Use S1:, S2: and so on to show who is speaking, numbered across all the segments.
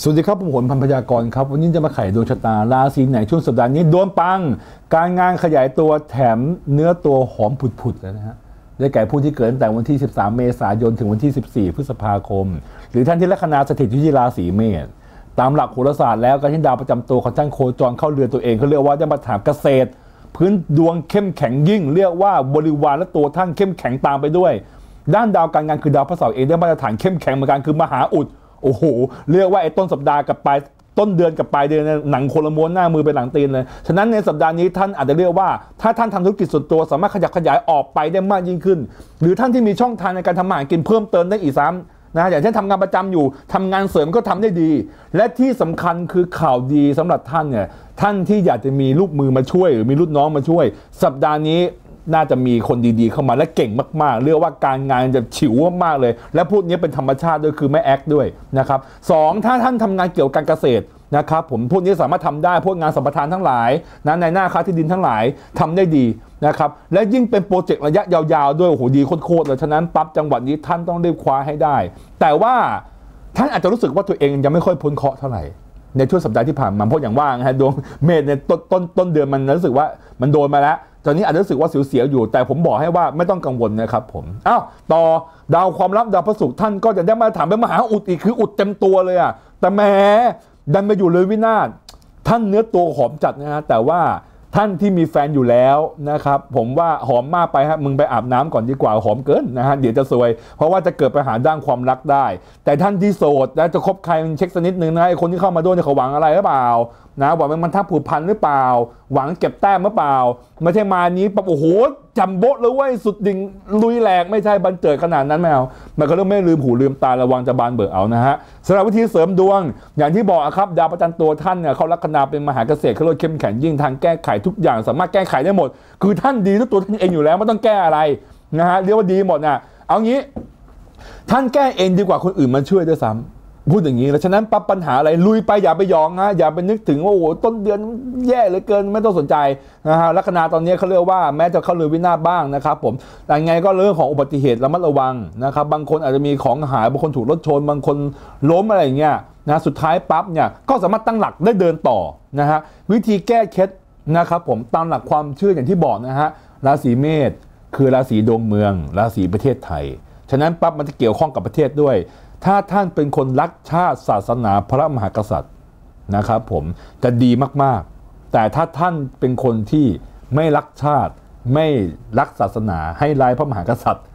S1: สวัสดีครับผมหนพันพยากรครับ วันนี้จะมาไขดวงชะตาราศีไหนช่วงสัปดาห์นี้โดวงปัง การงานขยายตัวแถมเนื้อตัวหอมผุดๆเลยนะฮะได้แก่ผู้ที่เกิดตั้งแต่วันที่ 13 เมษายนถึงวันที่ 14 พฤษภาคม หรือท่านที่ลัคนาสถิตอยู่ที่ราศีเมษตามหลักโหราศาสตร์แล้วการที่ดาวประจำตัวของท่านโคจรเข้าเรือนตัวเองเขาเรียกว่าจะมาถามเกษตร พื้นดวงเข้มแข็งยิ่ง เรียกว่าบริวารและตัวท่านเข้มแข็งตามไปด้วย ด้านดาวการงานคือดาวพระเสาร์เองได้มาตรฐานเข้มแข็งเหมือนกันคือมหาอุด โอ้โหเรียกว่าไอ้ต้นสัปดาห์กับปลายต้นเดือนกับปลายเดือนเนี่ยหนังโคลม้วนหน้ามือไปหลังตีนเลย ฉะนั้นในสัปดาห์นี้ท่านอาจจะเรียกว่า ถ้าท่านทำธุรกิจส่วนตัวสามารถขยับขยายออกไปได้มากยิ่งขึ้น หรือท่านที่มีช่องทางในการทำมาหากินเพิ่มเติมได้อีกซ้ำนะอย่างเช่นทำงานประจำอยู่ทำงานเสริมก็ทำได้ดี และที่สำคัญคือข่าวดีสำหรับท่านเนี่ยท่านที่อยากจะมีลูกมือมาช่วย หรือมีลูกน้องมาช่วย สัปดาห์นี้ น่าจะมีคนดีๆเข้ามาและเก่งมากๆ เรียกว่าการงานจะฉิวมากๆเลย และพวกนี้เป็นธรรมชาติด้วยคือไม่แอคด้วยนะครับสองถ้าท่านทำงานเกี่ยวกับการเกษตรนะครับผมพวกนี้สามารถทำได้พวกงานสัมปทานทั้งหลายนะในหน้าค้าที่ดินทั้งหลายทำได้ดีนะครับและยิ่งเป็นโปรเจกต์ระยะยาวๆ ด้วยโอ้โหดีโคตรๆเลยฉะนั้นปั๊บจังหวัดนี้ท่านต้องรีบคว้าให้ได้ แต่ว่าท่านอาจจะรู้สึกว่าตัวเองยังไม่ค่อยพ้นเคราะห์เท่าไหร่ ในช่วงสัปดาห์ที่ผ่านมาเพราะอย่างว่านะฮะดวงเมษในต้นต้นต้นเดือนมันรู้สึกว่ามันโดนมาแล้วตอนนี้อาจจะรู้สึกว่าเสียวๆอยู่ แต่ผมบอกให้ว่าไม่ต้องกังวลนะครับผมอ้าวต่อดาวความลับดาวพระศุกร์ท่านก็จะได้มาถามเป็นมหาอุดอีกคืออุดเต็มตัวเลยอะแต่แหมดันมาอยู่เลยวินาศท่านเนื้อตัวหอมจัดนะฮะแต่ว่า ท่านที่มีแฟนอยู่แล้วนะครับผมว่าหอมมากไปฮะมึงไปอาบน้ำก่อนดีกว่าหอมเกินนะฮะเดี๋ยวจะซวย เพราะว่าจะเกิดปัญหาด้านความรักได้ แต่ท่านที่โสดนะจะคบใครเช็คสักนิดนึงนะไอคนที่เข้ามาด้วยเนี่ยเขาหวังอะไรหรือเปล่า นะหวังเป็นมันทับผูกพันหรือเปล่า หวังเก็บแต้มหรือเปล่า ไม่ใช่มานี้ปับโอ้โหจำโบ๊ะเลยเว้ยสุดดิ่งลุยแหลกไม่ใช่บันเจิดขนาดนั้นไม่เอามันก็เรื่องไม่ลืมหูลืมตาระวังจะบานเบิกเอานะฮะสำหรับวิธีเสริมดวง อย่างที่บอกครับดาวประจันตัวท่านเนี่ยเขาลัคนาเป็นมหาเกษตรเขาเลยเข้มแข็งยิ่งทางแก้ไขทุกอย่าง สามารถแก้ไขได้หมด คือท่านดีด้วยตัวท่านเองอยู่แล้วไม่ต้องแก้อะไรนะฮะเรียกว่าดีหมดนะเอางี้ ท่านแก้เองดีกว่าคนอื่นมาช่วยด้วยซ้ำ พูดอย่างนี้แล้วฉะนั้นปั๊บปัญหาอะไรลุยไปอย่าไปยองนะอย่าไปนึกถึงว่าโอ้โหต้นเดือนแย่เหลือเกินไม่ต้องสนใจนะฮะลัคนาตอนนี้เขาเรียกว่าแม้จะเข้าเรือวินาศบ้างนะครับผมแต่ไงก็เรื่องของอุบัติเหตุระมัดระวังนะครับบางคนอาจจะมีของหายบางคนถูกรถชน บางคนล้มอะไรอย่างเงี้ยนะสุดท้ายปั๊บเนี่ยก็สามารถตั้งหลักได้เดินต่อนะฮะวิธีแก้เคล็ดนะครับผมตามหลักความเชื่ออย่างที่บอกนะฮะราศีเมษคือราศีดวงเมือง ราศีประเทศไทย ฉะนั้นปั๊บมันจะเกี่ยวข้องกับประเทศด้วย ถ้าท่านเป็นคนรักชาติศาสนาพระมหากษัตริย์นะครับผมจะดีมากๆ แต่ถ้าท่านเป็นคนที่ไม่รักชาติไม่รักศาสนาให้ร้ายพระมหากษัตริย์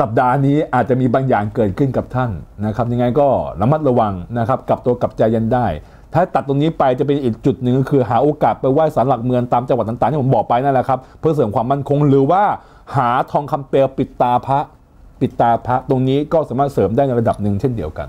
S1: สัปดาห์นี้อาจจะมีบางอย่างเกิดขึ้นกับท่านนะครับยังไงก็ระมัดระวังนะครับกลับตัวกลับใจยันได้ ถ้าตัดตรงนี้ไปจะเป็นอีกจุดหนึ่งก็คือหาโอกาสไปไหว้ศาลหลักเมืองตามจังหวัดต่างๆที่ผมบอกไปนั่นแหละครับเพื่อเสริมความมั่นคงหรือว่าหาทองคำเปลวปิดตาพระ ปิดตาพระตรงนี้ก็สามารถเสริมได้ในระดับหนึ่งเช่นเดียวกัน